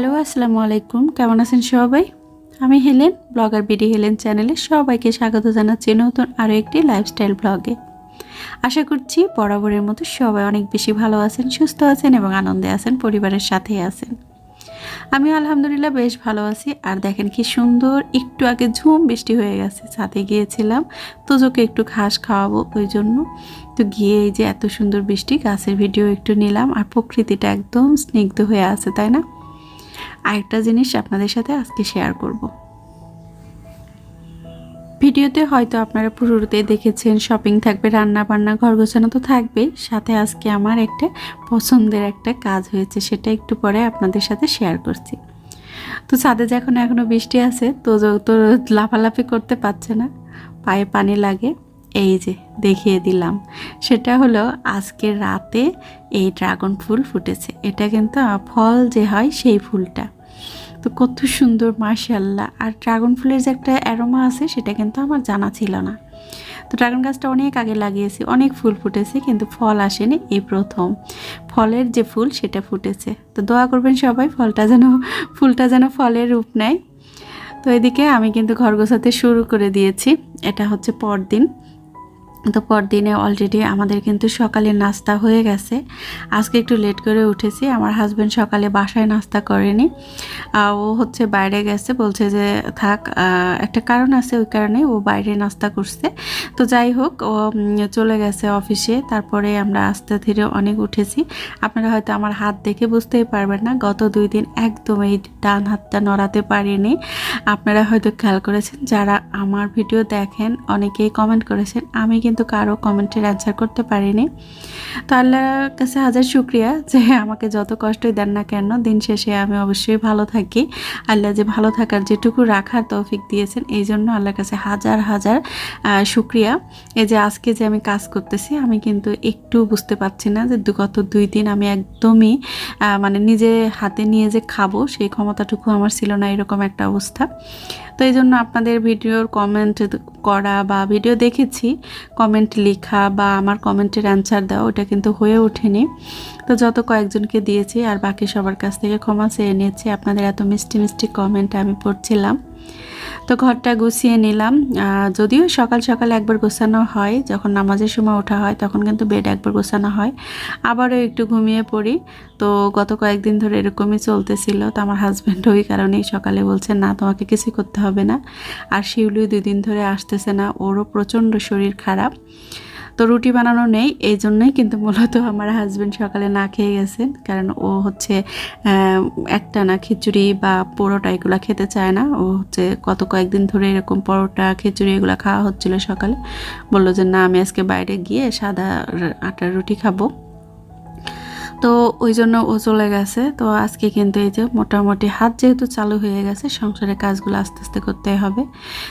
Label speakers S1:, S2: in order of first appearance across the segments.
S1: Hello, আসসালামু আলাইকুম। কেমন আছেন সবাই? আমি হেলেন, ব্লগার বিডি হেলেন চ্যানেলে সবাইকে স্বাগত জানাচ্ছি নতুন আরও একটি লাইফস্টাইল ব্লগে আশা করছি বরাবরের মতো সবাই অনেক বেশি ভালো আছেন, সুস্থ আছেন এবং আনন্দে আছেন, পরিবারের সাথে আছেন। আমি আলহামদুলিল্লাহ বেশ ভালো আছি। আর দেখেন কি সুন্দর, একটু আগে ঝুম বৃষ্টি হয়ে গেছে, ছাদে গিয়েছিলাম। তোজোকে একটু ঘাস খাওয়াবো ওই জন্য। তো গিয়ে এই যে এত সুন্দর বৃষ্টি, গাছের ভিডিও একটু নিলাম। আর প্রকৃতিটা একদম স্নিগ্ধ হয়ে আছে, তাই না? আরেকটা জিনিস আপনাদের সাথে আজকে শেয়ার করব। ভিডিওতে হয়তো আপনারা পুরোতে দেখেছেন শপিং থাকবে রান্না বান্না ঘর গোছানো তো থাকবে সাথে আজকে আমার একটা পছন্দের একটা কাজ হয়েছে, সেটা একটু পরে আপনাদের সাথে শেয়ার করছি। তো ছাদে যখন এখনও বৃষ্টি আছে, তো তো লাফালাফি করতে পারছে না, পায়ে পানি লাগে। এই যে দেখিয়ে দিলাম। সেটা হলো আজকে রাতে এই ড্রাগন ফুল ফুটেছে। এটা কিন্তু ফল যে হয় সেই ফুলটা। তো কত সুন্দর মার্শাল্লাহ আর ড্রাগন ফুলের যে একটা অ্যারোমা আছে, সেটা কিন্তু আমার জানা ছিল না। তো ড্রাগন গাছটা অনেক আগে লাগিয়েছি, অনেক ফুল ফুটেছে, কিন্তু ফল আসেনি এই প্রথম। ফলের যে ফুল, সেটা ফুটেছে। তো দোয়া করবেন সবাই, ফলটা যেন, ফুলটা যেন ফলের রূপ নেয়। তো এদিকে আমি কিন্তু ঘর গোছাতে শুরু করে দিয়েছি। এটা হচ্ছে পরদিন। তো পরদিনে অলরেডি আমাদের কিন্তু সকালে নাস্তা হয়ে গেছে। আজকে একটু লেট করে উঠেছি, আমার হাজব্যান্ড সকালে বাসায় নাস্তা করেনি। ও হচ্ছে বাইরে গেছে, বলছে যে থাক একটা কারণ আছে ওই কারণে ও বাইরে নাস্তা করছে। তো যাই হোক, ও চলে গেছে অফিসে তারপরে আমরা আস্তে ধীরে অনেক উঠেছি। আপনারা হয়তো আমার হাত দেখে বুঝতেই পারবেন না, গত দুই দিন একদম এই ডান হাতটা নড়াতে পারিনি। আপনারা হয়তো খেয়াল করেছেন, যারা আমার ভিডিও দেখেন, অনেকেই কমেন্ট করেছেন, আমি কিন্তু কারও কমেন্টের অ্যান্সার করতে পারিনি। তো আল্লাহর কাছে হাজার শুক্রিয়া যে আমাকে যত কষ্টই দেন না কেন, দিন শেষে আমি অবশ্যই ভালো থাকি। আল্লাহ যে ভালো থাকার যেটুকু রাখার তৌফিক দিয়েছেন, এই জন্য আল্লাহর কাছে হাজার হাজার শুক্রিয়া। এই যে আজকে যে আমি কাজ করতেছি, আমি কিন্তু একটু বুঝতে পারছি না যে গত দুই দিন আমি একদমই মানে নিজে হাতে নিয়ে যে খাব, সেই ক্ষমতাটুকু আমার ছিল না, এরকম একটা অবস্থা। তো এই জন্য আপনাদের ভিডিওর কমেন্ট করা বা ভিডিও দেখেছি কমেন্ট লেখা বা আমার কমেন্টের অ্যান্সার দেওয়া, ওটা কিন্তু হয়ে ওঠেনি। তো যত কয়েকজনকে দিয়েছি আর বাকি সবার কাছ থেকে ক্ষমা চেয়ে নিয়েছি। আপনাদের এত মিষ্টি মিষ্টি কমেন্ট আমি পড়ছিলাম। তো ঘরটা গুছিয়ে নিলাম। যদিও সকাল সকাল একবার গোছানো হয়, যখন নামাজের সময় ওঠা হয়, তখন কিন্তু বেড একবার গোছানো হয়। আবারও একটু ঘুমিয়ে পড়ি। তো গত কয়েকদিন ধরে এরকমই চলতেছিল। তো আমার হাজব্যান্ড ওই কারণেই সকালে বলছে, না, তোমাকে কিছু করতে হবে না। আর শিউলি দুদিন ধরে আসতেছে না। ওরও প্রচণ্ড শরীর খারাপ। তো রুটি বানানো নেই এই জন্যই কিন্তু মূলত আমার হাজব্যান্ড সকালে না খেয়ে গেছেন। কারণ ও হচ্ছে একটা না খিচুড়ি বা পরোটা এগুলো খেতে চায় না। ও হচ্ছে কত কয়েকদিন ধরে এরকম পরোটা, খিচুড়ি এগুলো খাওয়া হচ্ছিল সকালে। বলল যে, না, আমি আজকে বাইরে গিয়ে সাদা আটার রুটি খাব। তো ওই জন্য ও চলে গেছে। তো আজকে কিন্তু এই যে মোটামুটি হাত যেহেতু চালু হয়ে গেছে, সংসারের কাজগুলো আস্তে আস্তে করতে হবে।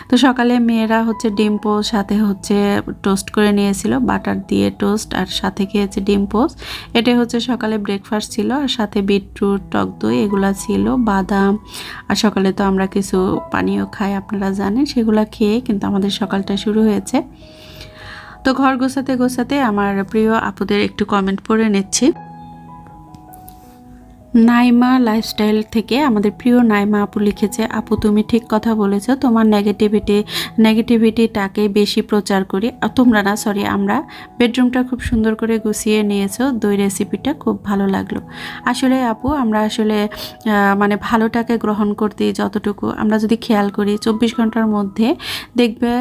S1: তো সকালে মেয়েরা হচ্ছে ডিম পোস্ট সাথে হচ্ছে টোস্ট করে নিয়েছিল, বাটার দিয়ে টোস্ট আর সাথে খেয়েছে ডিম পোস্ট এটাই হচ্ছে সকালে ব্রেকফাস্ট ছিল আর সাথে বিটরুট, টক দই এগুলা ছিল, বাদাম। আর সকালে তো আমরা কিছু পানীয় খাই, আপনারা জানেন, সেগুলো খেয়ে কিন্তু আমাদের সকালটা শুরু হয়েছে। তো ঘর গোছাতে গোছাতে আমার প্রিয় আপুদের একটু কমেন্ট পড়ে নিচ্ছি। নাইমা লাইফস্টাইল থেকে আমাদের প্রিয় নাইমা আপু লিখেছে, আপু, তুমি ঠিক কথা বলেছ, তোমার নেগেটিভিটি নেগেটিভিটিটাকে বেশি প্রচার করি। আর তোমরা না সরি আমরা বেডরুমটা খুব সুন্দর করে গুছিয়ে নিয়েছো, দই রেসিপিটা খুব ভালো লাগল। আসলে আপু, আমরা আসলে মানে ভালোটাকে গ্রহণ করতে যতটুকু আমরা যদি খেয়াল করি, চব্বিশ ঘণ্টার মধ্যে দেখবে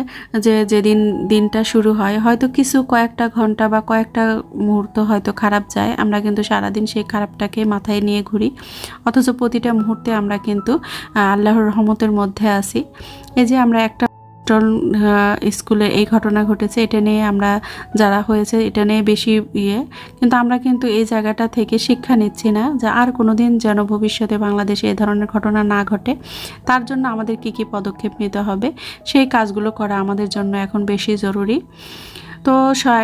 S1: যে যেদিন দিনটা শুরু হয়, হয়তো কিছু কয়েকটা ঘণ্টা বা কয়েকটা মুহূর্ত হয়তো খারাপ যায়। আমরা কিন্তু সারাদিন সেই খারাপটাকে মাথায় নিয়ে ঘুরি। অথচ প্রতিটা মুহূর্তে আমরা কিন্তু আল্লাহর রহমতের মধ্যে আছি। এই যে আমরা একটা টন, স্কুলে এই ঘটনা ঘটেছে এটা নিয়ে আমরা যারা হয়েছে এটা নিয়ে বেশি ইয়ে। কিন্তু আমরা কিন্তু এই জায়গাটা থেকে শিক্ষা নিচ্ছি না যে আর কোনো দিন যেন ভবিষ্যতে বাংলাদেশে এই ধরনের ঘটনা না ঘটে। তার জন্য আমাদের কি কি পদক্ষেপ নিতে হবে? সেই কাজগুলো করা আমাদের জন্য এখন বেশি জরুরি। তো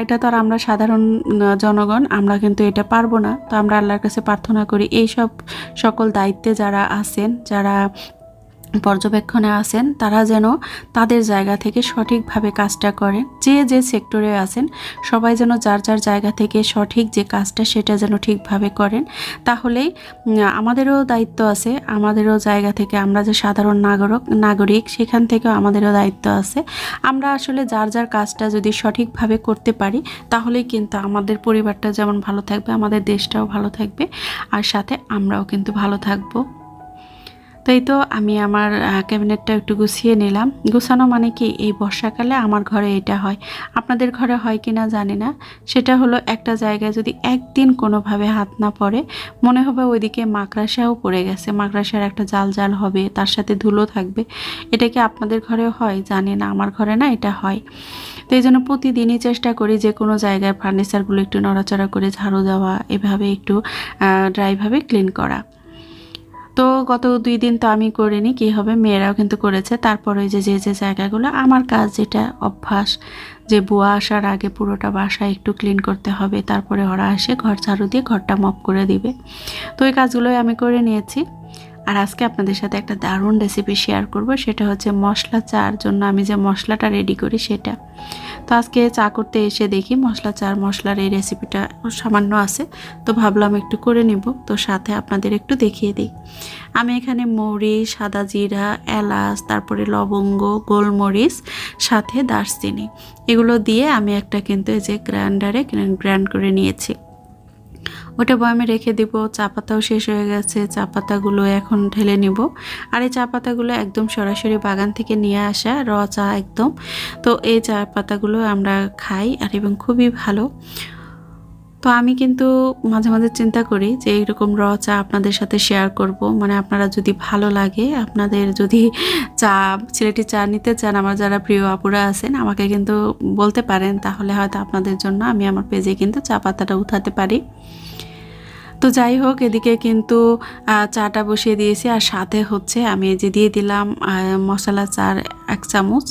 S1: এটা তো আর আমরা সাধারণ জনগণ, আমরা কিন্তু এটা পারব না। তো আমরা আল্লাহর কাছে প্রার্থনা করি এই সব সকল দায়িত্বে যারা আছেন, যারা পর্যবেক্ষণে আছেন, তারা যেন তাদের জায়গা থেকে সঠিকভাবে কাজটা করেন যে যে সেক্টরে আছেন, সবাই যেন যার যার জায়গা থেকে সঠিক যে কাজটা সেটা যেন ঠিকভাবে করেন। তাহলেই আমাদেরও দায়িত্ব আছে, আমাদেরও জায়গা থেকে আমরা যে সাধারণ নাগরিক নাগরিক, সেখান থেকেও আমাদেরও দায়িত্ব আছে। আমরা আসলে যার যার কাজটা যদি সঠিকভাবে করতে পারি, তাহলেই কিন্তু আমাদের পরিবারটা যেমন ভালো থাকবে, আমাদের দেশটাও ভালো থাকবে, আর সাথে আমরাও কিন্তু ভালো থাকব। তো এই তো আমি আমার ক্যাবিনেটটা একটু গুছিয়ে নিলাম। গুছানো মানে কি? এই বর্ষাকালে আমার ঘরে এটা হয়। আপনাদের ঘরে হয় কি না জানি না। সেটা হলো একটা জায়গায় যদি একদিন কোনোভাবে হাত না পড়ে, মনে হবে ওইদিকে মাকড়াসাও পড়ে গেছে। মাকড়াসার একটা জাল জাল হবে, তার সাথে ধুলো থাকবে। এটা কি আপনাদের ঘরে হয়? জানি না, আমার ঘরে না এটা হয়। তো এই জন্য প্রতিদিনই চেষ্টা করি যে কোনো জায়গায় ফার্নিচারগুলো একটু নড়াচড়া করে ঝাড়ু দেওয়া, এভাবে একটু ড্রাইভাবে ক্লিন করা। তো গত দুই দিন তো আমি করিনি, কি হবে? মেয়েরাও কিন্তু করেছে। তারপর ওই যে যে যে জায়গাগুলো, আমার কাজ যেটা, অভ্যাস, যে বুয়া আসার আগে পুরোটা বাসা একটু ক্লিন করতে হবে, তারপরে ওরা আসে ঘর ঝাড়ু দিয়ে ঘরটা মপ করে দিবে। তো ওই কাজগুলোই আমি করে নিয়েছি। আর আজকে আপনাদের সাথে একটা দারুণ রেসিপি শেয়ার করব, সেটা হচ্ছে মশলা চার জন্য আমি যে মশলাটা রেডি করি সেটা। তো আজকে চা করতে এসে দেখি মশলা চার, মশলার এই রেসিপিটা সামান্য আছে, তো ভাবলাম একটু করে নিব, তো সাথে আপনাদের একটু দেখিয়ে দিই। আমি এখানে মৌরি সাদা জিরা, এলাচ, তারপরে লবঙ্গ, গোলমরিচ, সাথে দারচিনি। এগুলো দিয়ে আমি একটা কিন্তু এই যে গ্রাইন্ডারে গ্রাইন্ড করে নিয়েছি। ওটা বয়ামে রেখে দিব, চা পাতাও শেষ হয়ে গেছে, চা পাতাগুলো এখন ঢেলে নিব। আর এই চা পাতাগুলো একদম সরাসরি বাগান থেকে নিয়ে আসা, র চা একদম। তো এই চা পাতাগুলো আমরা খাই আর এবং খুবই ভালো। তো আমি কিন্তু মাঝে মাঝে চিন্তা করি যে এইরকম র চা আপনাদের সাথে শেয়ার করব। মানে আপনারা যদি ভালো লাগে, আপনাদের যদি চা, ছেলেটি চা নিতে চান, আমার যারা প্রিয় আপুরা আছেন, আমাকে কিন্তু বলতে পারেন। তাহলে হয়তো আপনাদের জন্য আমি আমার পেজে কিন্তু চা পাতাটা উঠাতে পারি। তো যাই হোক, এদিকে কিন্তু চাটা বসিয়ে দিয়েছি। আর সাথে হচ্ছে আমি যে দিয়ে দিলাম মশলা চার, এক চামচ।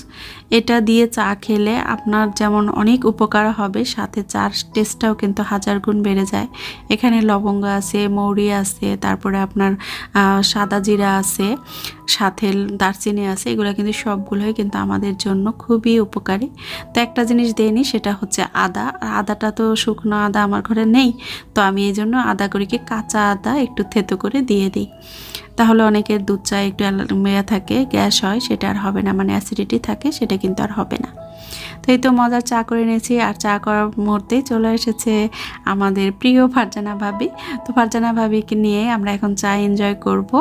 S1: এটা দিয়ে চা খেলে আপনার যেমন অনেক উপকার হবে, সাথে চার টেস্টটাও কিন্তু হাজার গুণ বেড়ে যায়। এখানে লবঙ্গ আছে, মৌরি আছে, তারপরে আপনার সাদা জিরা আছে। সাথে দারচিনি আছে, এগুলো কিন্তু সবগুলোই কিন্তু আমাদের জন্য খুবই উপকারী। তো একটা জিনিস দেয়নি সেটা হচ্ছে আদা। আর আদাটা তো শুকনো আদা আমার ঘরে নেই, তো আমি এই জন্য আদা করিকে কাঁচা আদা একটু থেতো করে দিয়ে দিই। তাহলে অনেকের দুধ চা একটু মেয়া থাকে, গ্যাস হয়, সেটা আর হবে না মানে অ্যাসিডিটি থাকে, সেটা কিন্তু আর হবে না। তো এই তো মজার চা করে নিয়েছি, আর চা করার মুহূর্তেই চলে এসেছে আমাদের প্রিয় ফারজানা ভাবি। তো ফারজানা ভাবিকে নিয়ে আমরা এখন চা এনজয় করব।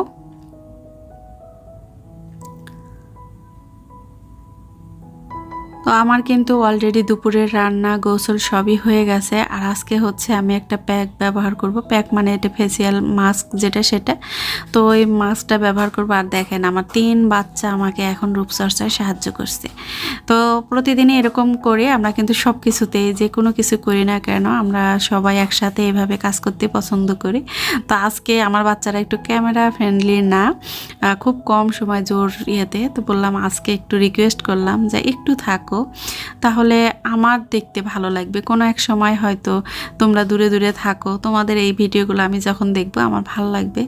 S1: তো আমার কিন্তু অলরেডি দুপুরের রান্না, গোসল সবই হয়ে গেছে। আর আজকে হচ্ছে আমি একটা প্যাক ব্যবহার করব। প্যাক মানে এটা ফেসিয়াল মাস্ক যেটা সেটা। তো ওই মাস্কটা ব্যবহার করব। আর দেখেন, আমার তিন বাচ্চা আমাকে এখন রূপচর্চায় সাহায্য করছে। তো প্রতিদিনই এরকম করে আমরা কিন্তু সব কিছুতেই যে কোনো কিছু করি না কেন, আমরা সবাই একসাথে এভাবে কাজ করতে পছন্দ করি। তো আজকে আমার বাচ্চারা একটু ক্যামেরা ফ্রেন্ডলি না খুব কম সময় জোর ইয়েতে। তো বললাম, আজকে একটু রিকোয়েস্ট করলাম যে একটু থাকো। তাহলে আমার দেখতে ভালো লাগবে। কোনো এক সময় হয়তো তোমরা দূরে দূরে থাকো, তোমাদের এই ভিডিওগুলো আমি যখন দেখব আমার ভালো লাগবে।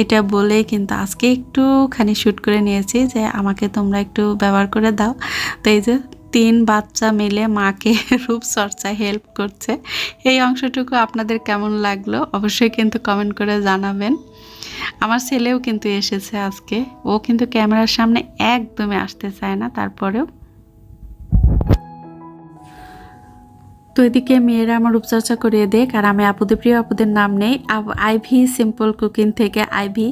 S1: এটা বলে কিন্তু আজকে একটুখানি শ্যুট করে নিয়েছি যে আমাকে তোমরা একটু ব্যবহার করে দাও। তো এই যে তিন বাচ্চা মিলে মাকে রূপচর্চায় হেল্প করছে। এই অংশটুকু আপনাদের কেমন লাগল অবশ্যই কিন্তু কমেন্ট করে জানাবেন। আমার ছেলেও কিন্তু এসেছে আজকে। ও কিন্তু ক্যামেরার সামনে একদমই আসতে চায় না, তারপরেও তো এদিকে মেয়েরা আমার রূপচর্চা করিয়ে দেখ, আর আমি আপুদের প্রিয় আপুদের নাম নেই। আইভি সিম্পল কুকিং থেকে আইভি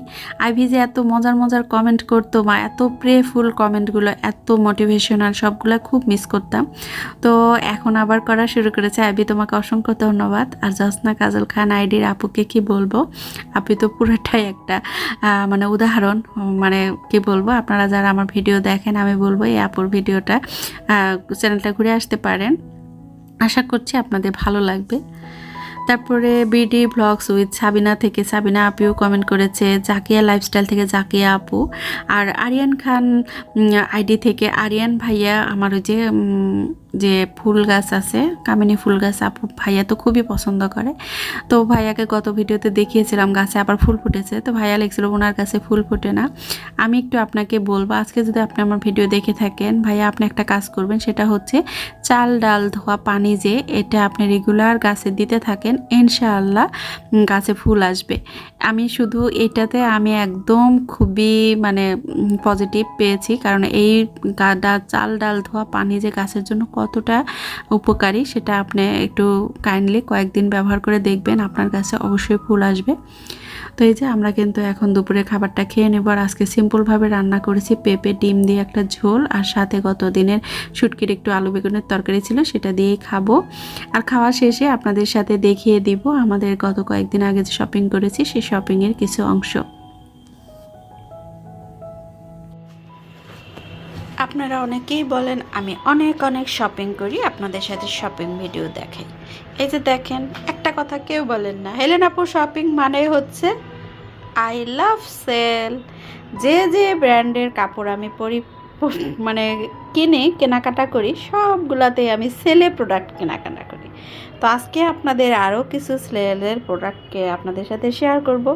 S1: আইভি যে এত মজার মজার কমেন্ট করতো বা এত প্রেফুল কমেন্টগুলো এত মোটিভেশনাল সবগুলো খুব মিস করতাম। তো এখন আবার করা শুরু করেছে। আইভি তোমাকে অসংখ্য ধন্যবাদ। আর জসনা কাজল খান আইডির আপুকে কি বলব? আপনি তো পুরোটাই একটা মানে উদাহরণ মানে কি বলব? আপনারা যারা আমার ভিডিও দেখেন, আমি বলব এই আপুর ভিডিওটা চ্যানেলটা ঘুরে আসতে পারেন। আশা করছি আপনাদের ভালো লাগবে। তারপরে বিডি ব্লগস উইথ সাবিনা থেকে সাবিনা আপিও কমেন্ট করেছে, জাকিয়া লাইফস্টাইল থেকে জাকিয়া আপু। আর আরিয়ান খান আইডি থেকে আরিয়ান ভাইয়া, আমার ওই যে
S2: যে ফুল গাছ আছে, কামিনী ফুল গাছ আপু ভাইয়া তো খুবই পছন্দ করে। তো ভাইয়াকে গত ভিডিওতে দেখিয়েছিলাম গাছে আবার ফুল ফুটেছে। তো ভাইয়া লিখছিল ওনার কাছে ফুল ফোটে না। আমি একটু আপনাকে বলব, আজকে যদি আপনি আমার ভিডিও দেখে থাকেন, ভাইয়া আপনি একটা কাজ করবেন, সেটা হচ্ছে চাল ডাল ধোয়া পানি যে, এটা আপনি রেগুলার গাছে দিতে থাকেন, ইনশাআল্লাহ গাছে ফুল আসবে। আমি শুধু এটাতে আমি একদম খুবই মানে পজিটিভ পেয়েছি, কারণ এই গা- ডা- চাল ডাল ধোয়া পানি যে গাছের জন্য কতটা উপকারী সেটা আপনি একটু কাইন্ডলি কয়েকদিন ব্যবহার করে দেখবেন। আপনার কাছে অবশ্যই ফুল আসবে। তো এই যে আমরা কিন্তু এখন দুপুরে খাবারটা খেয়ে নেব আর আজকে সিম্পলভাবে রান্না করেছি পেঁপে, ডিম দিয়ে একটা ঝোল আর সাথে গত দিনের শুটকির একটু আলু বেগুনের তরকারি ছিল সেটা দিয়েই খাব। আর খাওয়া শেষে আপনাদের সাথে দেখিয়ে দিব আমাদের গত কয়েকদিন আগে যে শপিং করেছি সেই শপিংয়ের কিছু অংশ।
S1: আপনারা অনেকেই বলেন, আমি অনেক অনেক শপিং করি, আপনাদের সাথে শপিং ভিডিও দেখাই। এই যে দেখেন, একটা কথা কেউ বলেন না। হেলেন আপু শপিং মানে হচ্ছে আই লাভ সেল যে যে ব্র্যান্ডের কাপড় আমি পরি মানে কিনে, কেনাকাটা করি, সবগুলাতেই আমি সেলে প্রোডাক্ট কেনাকাটা করি। তো আজকে আপনাদের আরও কিছু সেলের প্রোডাক্টকে আপনাদের সাথে শেয়ার করব।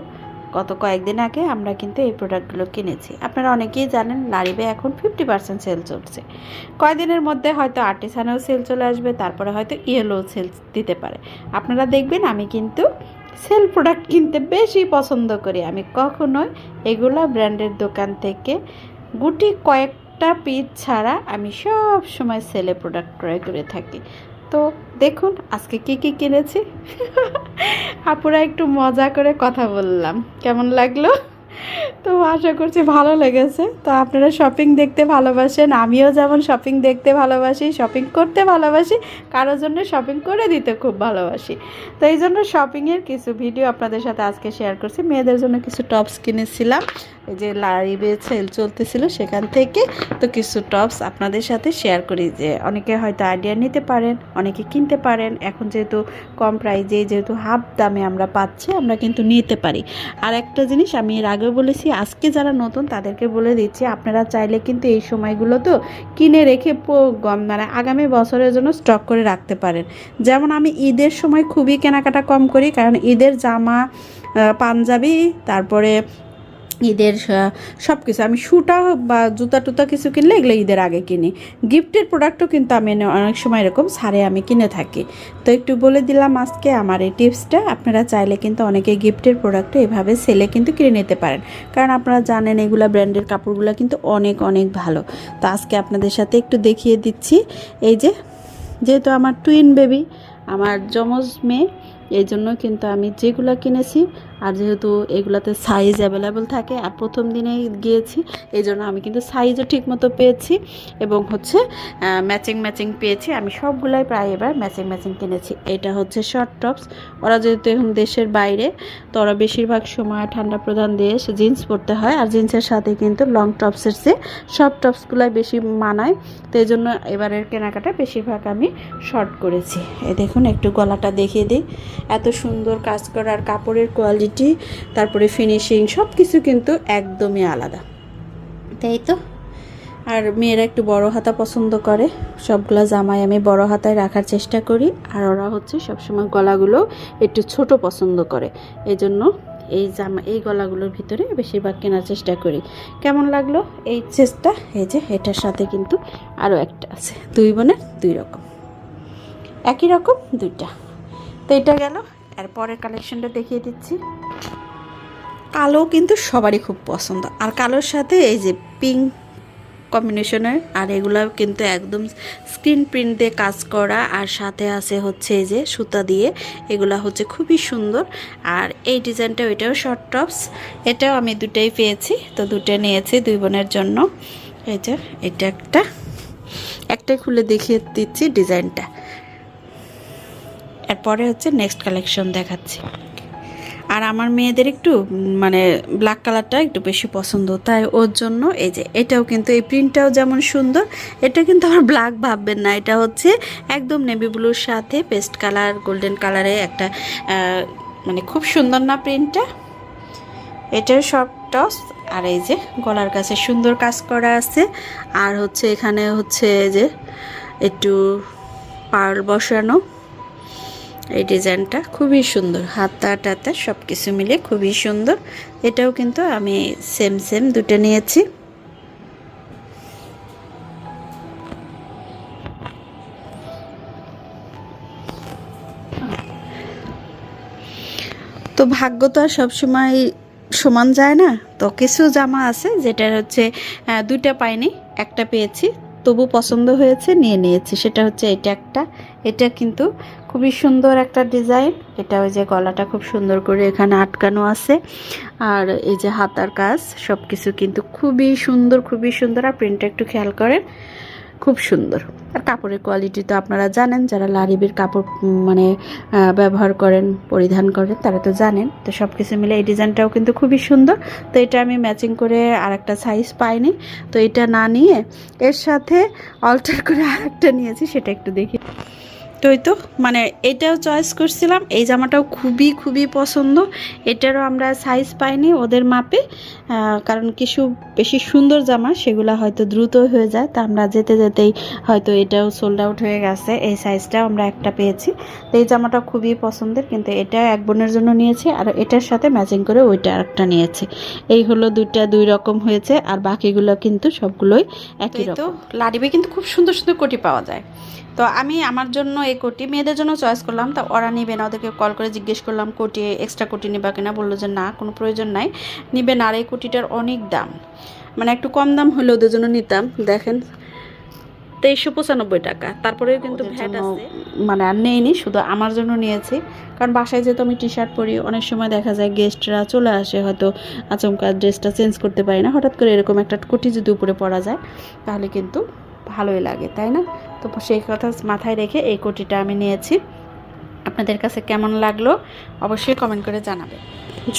S1: গত কয়েকদিন আগে আমরা কিন্তু এই প্রোডাক্টগুলো কিনেছি। আপনারা অনেকেই জানেন লারিবে এখন ফিফটি পার্সেন্ট সেল চলছে। কয়েকদিনের মধ্যে হয়তো আর্টিসানেও সেল চলে আসবে, তারপরে হয়তো ইয়েলো সেল দিতে পারে। আপনারা দেখবেন, আমি কিন্তু সেল প্রোডাক্ট কিনতে বেশি পছন্দ করি। আমি কখনোই এগুলা ব্র্যান্ডের দোকান থেকে গুটি কয়েকটা পিস ছাড়া আমি সব সময় সেলে প্রোডাক্ট ক্রয় করে থাকি। তো দেখুন আজকে কি কি কিনেছি? আপুরা একটু মজা করে কথা বললাম। কেমন লাগল? তো আশা করছি ভালো লেগেছে। তো আপনারা শপিং দেখতে ভালোবাসেন, আমিও যেমন শপিং দেখতে ভালোবাসি শপিং করতে ভালোবাসি, কারোর জন্য শপিং করে দিতে খুব ভালোবাসি। তো এই জন্য শপিংয়ের কিছু ভিডিও আপনাদের সাথে আজকে শেয়ার করছি। মেয়েদের জন্য কিছু টপস কিনেছিলাম, এই যে লারিবে সেল চলতেছিল সেখান থেকে। তো কিছু টপস আপনাদের সাথে শেয়ার করি যে অনেকে হয়তো আইডিয়া নিতে পারেন, অনেকে কিনতে পারেন। এখন যেহেতু কম প্রাইজে যেহেতু হাফ দামে আমরা পাচ্ছি, আমরা কিন্তু নিতে পারি। আর একটা জিনিস আমি এর আগেও বলেছি, আজকে যারা নতুন তাদেরকে বলে দিচ্ছি, আপনারা চাইলে কিন্তু এই সময়গুলো তো কিনে রেখে মানে আগামী বছরের জন্য স্টক করে রাখতে পারেন। যেমন আমি ঈদের সময় খুবই কেনাকাটা কম করি, কারণ ঈদের জামা পাঞ্জাবি, তারপরে ঈদের সব কিছু আমি শুটা বা জুতা টুতা কিছু কিনলে এগুলো ঈদের আগে কিনি। গিফটের প্রোডাক্টও কিন্তু আমি অনেক সময় এরকম সারে আমি কিনে থাকি। তো একটু বলে দিলাম আজকে আমার এই টিপসটা। আপনারা চাইলে কিন্তু অনেকে গিফটের প্রোডাক্ট এভাবে সেলে কিন্তু কিনে নিতে পারেন। কারণ আপনারা জানেন এগুলো ব্র্যান্ডের কাপড়গুলো কিন্তু অনেক অনেক ভালো। তো আজকে আপনাদের সাথে একটু দেখিয়ে দিচ্ছি। এই যে, যেহেতু আমার টুইন বেবি আমার যমজ মেয়ে, এই জন্য কিন্তু আমি যেগুলো কিনেছি আর যেহেতু এগুলাতে সাইজ অ্যাভেলেবেল থাকে, আর প্রথম দিনে গিয়েছি, এই জন্য আমি কিন্তু সাইজও ঠিক মতো পেয়েছি এবং হচ্ছে ম্যাচিং ম্যাচিং পেয়েছি। আমি সবগুলাই প্রায় এবার ম্যাচিং ম্যাচিং কিনেছি। এটা হচ্ছে শর্ট টপস ওরা যেহেতু এখন দেশের বাইরে, তো ওরা বেশিরভাগ সময় ঠান্ডা প্রধান দেশ জিন্স পরতে হয়। আর জিন্সের সাথে কিন্তু লং টপসের চেয়ে শর্ট টপসগুলাই বেশি মানায়। তো এই জন্য এবারের কেনাকাটা বেশিরভাগ আমি শর্ট করেছি। এই দেখুন, একটু গলাটা দেখিয়ে দিই। এত সুন্দর কাজ করার কাপড়ের কোয়ালিটি তারপরে ফিনিশিং সব কিছু কিন্তু একদমই আলাদা। তাই তো? আর মেয়েরা একটু বড় হাতা পছন্দ করে সবগুলা জামাই আমি বড় হাতায় রাখার চেষ্টা করি আর ওরা হচ্ছে সবসময় গলাগুলো একটু ছোট পছন্দ করে। এই জন্য এই জামা এই গলাগুলোর ভিতরে বেশিরভাগ কেনার চেষ্টা করি। কেমন লাগল এই চেষ্টা? এই যে এটার সাথে কিন্তু আরও একটা আছে দুই বোনের দুই রকম। একই রকম দুইটা। তো এটা গেল এর পরের কালেকশনটা দেখিয়ে দিচ্ছি। কালো কিন্তু সবারই খুব পছন্দ। আর কালোর সাথে এই যে পিঙ্ক কম্বিনেশনের আর এগুলো কিন্তু একদম স্ক্রিন প্রিন্ট দিয়ে কাজ করা, আর সাথে আছে হচ্ছে এই যে সুতা দিয়ে, এগুলা হচ্ছে খুবই সুন্দর। আর এই ডিজাইনটা ওইটাও শর্ট টপস এটাও আমি দুটাই পেয়েছি, তো দুটো নিয়েছি দুই বোনের জন্য। এই যে এটা একটা, একটাই খুলে দেখিয়ে দিচ্ছি ডিজাইনটা। এরপরে হচ্ছে নেক্সট কালেকশন দেখাচ্ছি। আর আমার মেয়েদের একটু মানে ব্ল্যাক কালারটা একটু বেশি পছন্দ। তাই ওর জন্য এই যে, এটাও কিন্তু, এই প্রিন্টটাও যেমন সুন্দর, এটা কিন্তু আমার ব্ল্যাক ভাববেন না। এটা হচ্ছে একদম নেভি ব্লুর সাথে পেস্ট কালার গোল্ডেন কালারে একটা মানে খুব সুন্দর না প্রিন্টটা এটাও সব টস আর এই যে গলার কাছে সুন্দর কাজ করা আছে। আর হচ্ছে এখানে হচ্ছে যে একটু পার্ল বসানো। এই ডিজাইনটা খুবই সুন্দর। হাতা টাতা সব কিছু মিলে খুবই সুন্দর। এটাও কিন্তু আমি সেম সেম দুটো নিয়েছি। তো ভাগ্য তো আর সবসময় সমান যায় না। তো কিছু জামা আছে যেটা হচ্ছে দুইটা পাইনি, একটা পেয়েছি। তবু পছন্দ হয়েছে, নিয়ে নিয়েছি। সেটা হচ্ছে এটা একটা। এটা কিন্তু খুবই সুন্দর একটা ডিজাইন। এটা ওই যে গলাটা খুব সুন্দর করে এখানে আটকানো আছে। আর এই যে হাতার কাজ সব কিছু কিন্তু খুবই সুন্দর খুবই সুন্দর। আর প্রিন্টটা একটু খেয়াল করেন খুব সুন্দর। আর কাপড়ের কোয়ালিটি তো আপনারা জানেন, যারা লারিবির কাপড় মানে ব্যবহার করেন, পরিধান করেন, তারা তো জানেন। তো সব কিছু মিলে এই ডিজাইনটাও কিন্তু খুবই সুন্দর। তো এটা আমি ম্যাচিং করে আর একটা সাইজ পাইনি। তো এটা না নিয়ে এর সাথে অল্টার করে আর একটা নিয়েছি, সেটা একটু দেখি। তো তো মানে এটাও চয়েস করছিলাম। এই জামাটাও খুবই খুবই পছন্দ। এটারও আমরা সাইজ পাইনি ওদের মাপে। কারণ কিছু বেশি সুন্দর জামা সেগুলো হয়তো দ্রুত হয়ে যায়। তা আমরা যেতে যেতেই হয়তো এটাও সোল্ড আউট হয়ে গেছে। এই সাইজটাও আমরা একটা পেয়েছি। তো এই জামাটা খুবই পছন্দের কিন্তু এটা এক বোনের জন্য নিয়েছি আর এটার সাথে ম্যাচিং করে ওইটা আরেকটা নিয়েছি। এই হলো দুইটা দুই রকম হয়েছে আর বাকিগুলো কিন্তু সবগুলোই একই
S3: তো
S1: রকম। লাডিবে কিন্তু খুব সুন্দর সুন্দর কোটি পাওয়া যায়। তো আমি আমার জন্য এই কোটি মেয়েদের জন্য চয়েস করলাম তা ওরা নিবে না ওদেরকে কল করে জিজ্ঞেস করলাম কোটি এক্সট্রা কোটি নিবা কিনা বলল যে না কোনো প্রয়োজন নাই। নিবে না আর এই কোটিটার অনেক দাম। মানে একটু কম দাম হলে ওদের জন্য নিতাম দেখেন। তেইশশো পঁচানব্বই টাকা। তারপরেও কিন্তু ভ্যাট আছে। মানে আর নেইনি শুধু আমার জন্য নিয়েছি। কারণ বাসায় যেহেতু আমি টি শার্ট পরি অনেক সময় দেখা যায় গেস্টরা চলে আসে হয়তো আচমকা ড্রেসটা চেঞ্জ করতে পারি না। হঠাৎ করে এরকম একটা কোটি যদি উপরে পরা যায় তাহলে কিন্তু ভালোই লাগে তাই না? তো সেই কথা মাথায় রেখে এই কোটিটা আমি নিয়েছি। আপনাদের কাছে কেমন লাগল অবশ্যই কমেন্ট করে জানাবেন।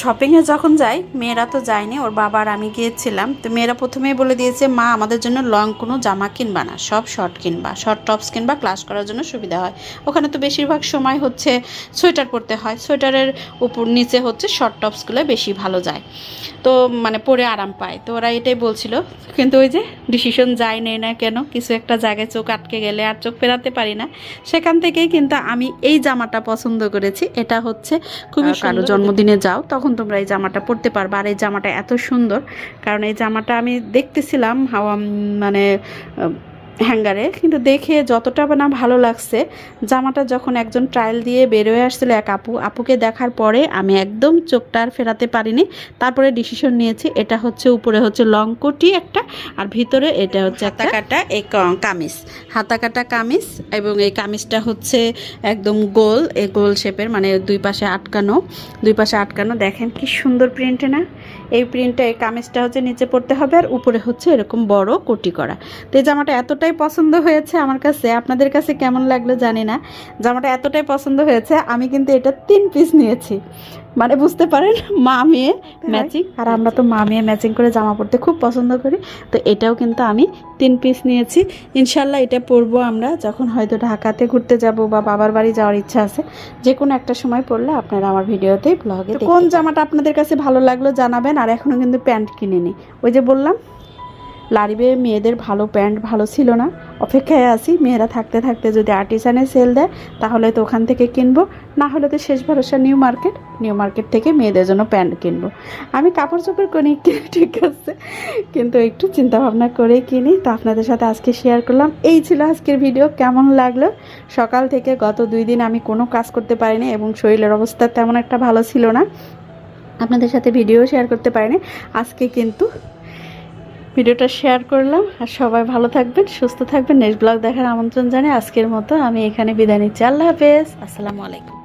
S1: শপিংয়ে যখন যাই মেয়েরা তো যায়নি ওর বাবা আর আমি গিয়েছিলাম। তো মেয়েরা প্রথমেই বলে দিয়েছে মা আমাদের জন্য লং কোনো জামা কিনবা না সব শর্ট কিনবা শর্ট টপস কিনবা ক্লাস করার জন্য সুবিধা হয়। ওখানে তো বেশিরভাগ সময় হচ্ছে সোয়েটার পরতে হয় সোয়েটারের উপর নিচে হচ্ছে শর্ট টপসগুলো বেশি ভালো যায়। তো মানে পরে আরাম পায়। তো ওরা এটাই বলছিল। কিন্তু ওই যে ডিসিশন যায় নেই না কেন কিছু একটা জায়গায় চোখ আটকে গেলে আর চোখ ফেরাতে পারি না। সেখান থেকেই কিন্তু আমি এই জামাটা পছন্দ করেছি। এটা হচ্ছে খুবই
S3: কারও
S1: জন্মদিনে যাও তখন তোমরা এই জামাটা পরতে পারবে। আর এই জামাটা এত সুন্দর, কারণ এই জামাটা আমি দেখতেছিলাম হাওয়া মানে হ্যাঙ্গারে। কিন্তু দেখে যতটা না ভালো লাগছে জামাটা যখন একজন ট্রায়াল দিয়ে বেরোয় আসছিল এক আপু আপুকে দেখার পরে আমি একদম চোখটা আর ফেরাতে পারিনি। তারপরে ডিসিশন নিয়েছি এটা হচ্ছে উপরে হচ্ছে লং কোটি একটা আর ভিতরে এটা হচ্ছে হাতা কাটা এই কামিজ। হাতা কাটা কামিজ এবং এই কামিজটা হচ্ছে একদম গোল এই গোল শেপের মানে দুই পাশে আটকানো দুই পাশে আটকানো। দেখেন কি সুন্দর প্রিন্ট না? এই প্রিন্টটা এই কামিজটা হচ্ছে নিচে পড়তে হবে আর উপরে হচ্ছে এরকম বড় কোটি করা। তো এই জামাটা এতটাই পছন্দ হয়েছে আমার কাছে আপনাদের কাছে কেমন লাগল জানি না। জামাটা এতটাই পছন্দ হয়েছে আমি কিন্তু এটা তিন পিস নিয়েছি। মানে বুঝতে পারেন মা মেয়ে ম্যাচিং আর আমরা তো মা মেয়ে ম্যাচিং করে জামা পরতে খুব পছন্দ করি তো এটাও কিন্তু আমি তিন পিস নিয়েছি। ইনশাল্লাহ এটা পরবো আমরা যখন হয়তো ঢাকাতে ঘুরতে যাব বা বাবার বাড়ি যাওয়ার ইচ্ছা আছে যে কোনো একটা সময় পড়লে আপনারা আমার ভিডিওতেই ব্লগে কোন জামাটা আপনাদের কাছে ভালো লাগল জানাবেন আর এখনও কিন্তু প্যান্ট কিনিনি। ওই যে বললাম, লারিবে মেয়েদের ভালো প্যান্ট ভালো ছিল না। অপেক্ষায় আছি, মেয়েরা থাকতে থাকতে যদি আর্টিসানে সেল দেয়, তাহলে তো ওখান থেকে কিনবো। না হলে তো শেষ ভরসা নিউ মার্কেট নিউ মার্কেট থেকে মেয়েদের জন্য প্যান্ট কিনবো। আমি কাপড় চোপড় কিনি, ঠিক আছে। কিন্তু একটু চিন্তা ভাবনা করে কিনি। তো আপনাদের সাথে আজকে শেয়ার করলাম। এই ছিল আজকের ভিডিও কেমন লাগল? সকাল থেকে গত দুই দিন আমি কোনো কাজ করতে পারিনি এবং শরীরের অবস্থা তেমন একটা ভালো ছিল না। আপনাদের সাথে ভিডিও শেয়ার করতে পারেনি। আজকে কিন্তু ভিডিওটা শেয়ার করলাম। আর সবাই ভালো থাকবেন, সুস্থ থাকবেন। নেক্সট ব্লগ দেখার আমন্ত্রণ জানিয়ে আজকের মতো আমি এখানে বিদায় নিচ্ছি। আল্লাহ হাফেজ। আসসালামু আলাইকুম।